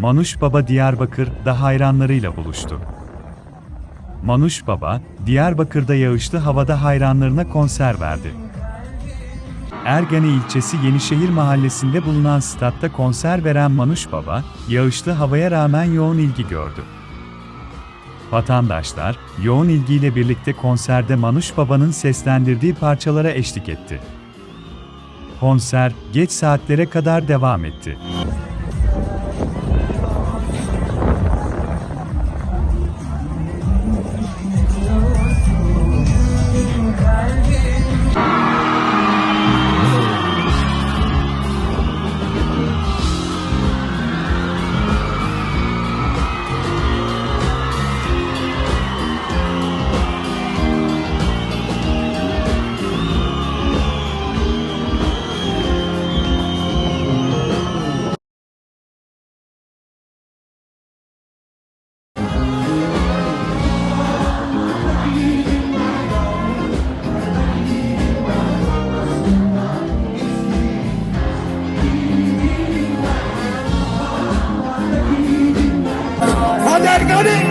Manuş Baba Diyarbakır'da hayranlarıyla buluştu. Manuş Baba, Diyarbakır'da yağışlı havada hayranlarına konser verdi. Ergene ilçesi Yenişehir mahallesinde bulunan statta konser veren Manuş Baba, yağışlı havaya rağmen yoğun ilgi gördü. Vatandaşlar, yoğun ilgiyle birlikte konserde Manuş Baba'nın seslendirdiği parçalara eşlik etti. Konser, geç saatlere kadar devam etti. Magnalit!